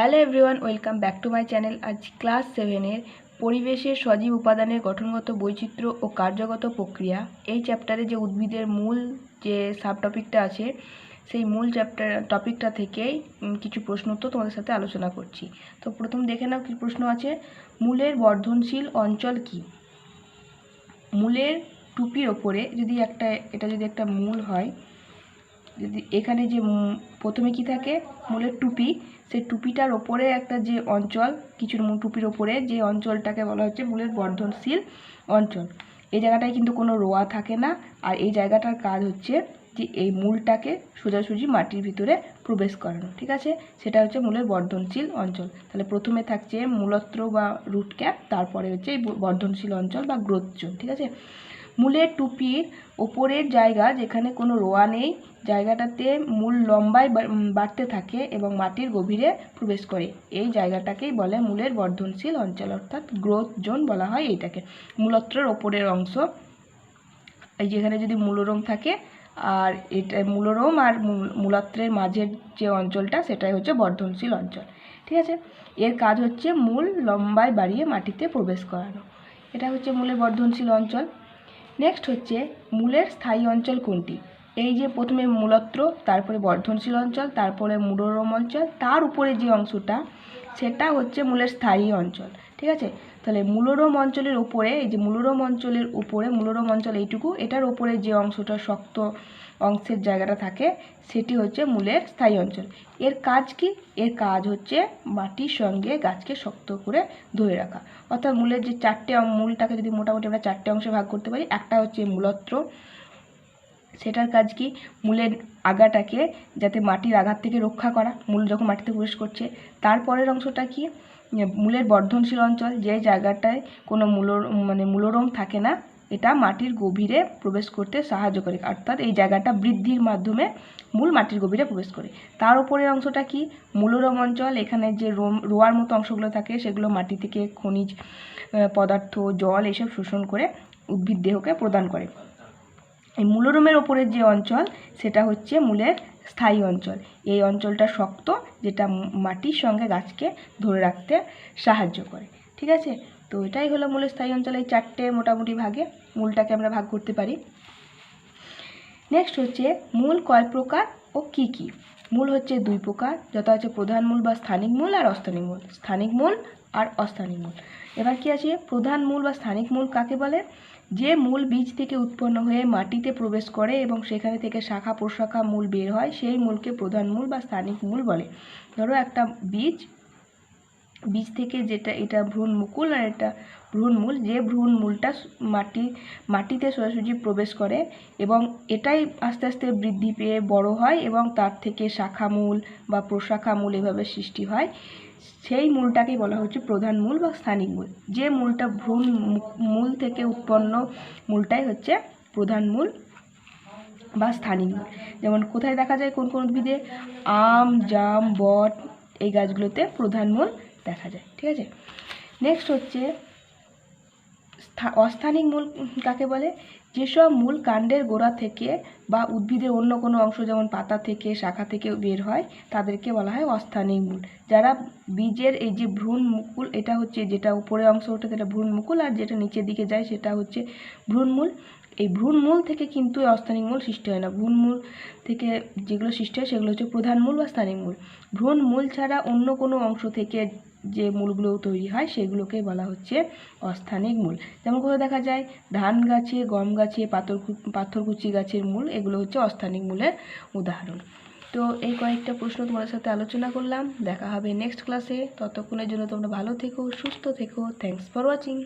Hello everyone, welcome back to my channel. আজ class সেভেনের পরিবেশের সজীব উপাদানের গঠনগত বৈচিত্র্য ও কার্যগত প্রক্রিয়া। এই চ্যাপ্টারে যে উদ্ভিদের মূল যে সাব টপিকটা আছে, সেই মূল চ্যাপ্টার টপিকটা থেকেই কিছু প্রশ্ন উত্তর তোমাদের সাথে আলোচনা করছি। তো প্রথম দেখে নাও কী প্রশ্ন আছে। মূলের বর্ধনশীল অঞ্চল কী? মূলের টুপির ওপরে যদি একটা, এটা যদি একটা মূল হয় যদি এখানে যে প্রথমে কি থাকে? মূলের টুপি। সেই টুপিটার ওপরে একটা যে অঞ্চল মূল টুপির ওপরে যে অঞ্চলটাকে বলা হচ্ছে মূলের বর্ধনশীল অঞ্চল। এই জায়গাটায় কিন্তু কোনো রোয়া থাকে না। আর এই জায়গাটার কাজ হচ্ছে যে এই মূলটাকে সোজাসুজি মাটির ভিতরে প্রবেশ করানো, ঠিক আছে? সেটা হচ্ছে মূলের বর্ধনশীল অঞ্চল। তাহলে প্রথমে থাকছে মূলত্র বা রুট ক্যাপ, তারপরে হচ্ছে এই বর্ধনশীল অঞ্চল বা গ্রোথ জোন, ঠিক আছে? মূলের টুপির ওপরের জায়গা যেখানে কোনো রোয়া নেই, জায়গাটাতে মূল লম্বায় বাড়তে থাকে এবং মাটির গভীরে প্রবেশ করে। এই জায়গাটাকেই বলে মূলের বর্ধনশীল অঞ্চল, অর্থাৎ গ্রোথ জোন বলা হয় এইটাকে। মূলত্রের ওপরের অংশ, এই যেখানে যদি মূলরোম থাকে, আর এটা মূলরোম আর মূল- মূলাত্রের মাঝের যে অঞ্চলটা, সেটাই হচ্ছে বর্ধনশীল অঞ্চল। ঠিক আছে? এর কাজ হচ্ছে মূল লম্বায় বাড়িয়ে মাটিতে প্রবেশ করানো। এটা হচ্ছে মূলের বর্ধনশীল অঞ্চল। নেক্সট হচ্ছে মূলের স্থায়ী অঞ্চল কোনটি? এই যে প্রথমে মূলত্র, তারপরে বর্ধনশীল অঞ্চল, তারপরে মূলরম অঞ্চল, তার উপরে যে অংশটা, সেটা হচ্ছে মূলের স্থায়ী অঞ্চল। ঠিক আছে? তাহলে মূলরম অঞ্চলের উপরে, এই যে মূলরম অঞ্চলের উপরে, মূলরম অঞ্চল এইটুকু, এটার উপরে যে অংশটা শক্ত অংশের জায়গাটা থাকে, সেটি হচ্ছে মূলের স্থায়ী অঞ্চল। এর কাজ কি? এর কাজ হচ্ছে মাটির সঙ্গে গাছকে শক্ত করে ধরে রাখা। অর্থাৎ মূলের যে চারটে মূলটাকে যদি মোটামুটি আমরা চারটে অংশে ভাগ করতে পারি, একটা হচ্ছে মূলত্র সেটার কাজ কি? মূলের আগাটাকে যাতে মাটির আঘাত থেকে রক্ষা করা, মূল যখন মাটিতে প্রবেশ করছে তারপরের অংশটা কি? মূলের বর্ধনশীল অঞ্চল যে জায়গাটায় কোনো মূল মানে মূলরম থাকে না, এটা মাটির গভীরে প্রবেশ করতে সাহায্য করে। অর্থাৎ এই জায়গাটা বৃদ্ধির মাধ্যমে মূল মাটির গভীরে প্রবেশ করে। তার উপরের অংশটা কি? মূলরম অঞ্চল, এখানে যে রোম, রোয়ার মতো অংশগুলো থাকে, সেগুলো মাটি থেকে খনিজ পদার্থ, জল এসব শোষণ করে উদ্ভিদ দেহকে প্রদান করে। এই মূলরোমের ওপরের যে অঞ্চল, সেটা হচ্ছে মূলের স্থায়ী অঞ্চল। এই অঞ্চলটা শক্ত, যেটা মাটির সঙ্গে গাছকে ধরে রাখতে সাহায্য করে। ঠিক আছে? তো এটাই হলো মূল স্থায়ী অঞ্চল। এই চারটে মোটামুটি ভাগে মূলটাকে আমরা ভাগ করতে পারি। নেক্সট হচ্ছে মূল কয় প্রকার ও কি কি? মূল হচ্ছে দুই প্রকার, যথা হচ্ছে প্রধান মূল বা স্থানিক মূল আর অস্থানিক মূল। স্থানিক মূল আর অস্থানিক মূল। এবার কি আছে? প্রধান মূল বা স্থানিক মূল কাকে বলে? যে মূল বীজ থেকে উৎপন্ন হয়ে মাটিতে প্রবেশ করে এবং সেখানে থেকে শাখা প্রশাখা মূল বের হয়, সেই মূলকে প্রধান মূল বা স্থানিক মূল বলে। ধরো একটা বীজ বীজ থেকে যেটা, এটা ভ্রূণ মুকুল আর এটা ভ্রূণ মূল। যে ভ্রূণ মূলটা মাটি, মাটিতে সোজাসুজি প্রবেশ করে এবং এটাই আস্তে আস্তে বৃদ্ধি পেয়ে বড় হয় এবং তার থেকে শাখা মূল বা প্রশাখা মূল এভাবে সৃষ্টি হয়। সেই মূলটাকেই বলা হচ্ছে প্রধান মূল বা স্থানিক মূল। যে মূলটা ভ্রূণ মূল থেকে উৎপন্ন মূলটাই হচ্ছে প্রধান মূল বা স্থানিক মূল। যেমন কোথায় দেখা যায় কোন কোন উদ্ভিদে? আম, জাম, বট এই গাছগুলোতে প্রধান মূল দেখা যায়। ঠিক আছে? নেক্সট হচ্ছে অস্থানিক মূল, কাকে বলে? যেসব মূল কাণ্ডের গোড়া থেকে বা উদ্ভিদের অন্য কোনো অংশ, যেমন পাতা থেকে, শাখা থেকে বের হয়, তাদেরকে বলা হয় অস্থানিক মূল। যারা বীজের এই যে ভ্রূণ মুকুল, এটা হচ্ছে যেটা উপরে অংশ ওঠে সেটা ভ্রূণ মুকুল, আর যেটা নিচের দিকে যায়, সেটা হচ্ছে ভ্রূণমূল এই ভ্রূণমূল থেকে কিন্তু অস্থানিক মূল সৃষ্টি হয় না। ভ্রূণমূল থেকে যেগুলো সৃষ্টি হয়, সেগুলো হচ্ছে প্রধান মূল বা স্থানিক মূল। ভ্রূণমূল ছাড়া অন্য কোনো অংশ থেকে যে মূলগুলো তৈরি হয় সেগুলোকে বলা হচ্ছে অস্থানিক মূল। যেমন কোথাও দেখা যায় ধান গাছে, গম গাছে, পাথর পাথরকুচি গাছের মূল, এগুলো হচ্ছে অস্থানিক মূলের উদাহরণ। তো এই কয়েকটা প্রশ্ন তোমাদের সাথে আলোচনা করলাম। দেখা হবে নেক্সট ক্লাসে ততক্ষণের জন্য তোমরা ভালো থেকো, সুস্থ থেকো। Thanks for watching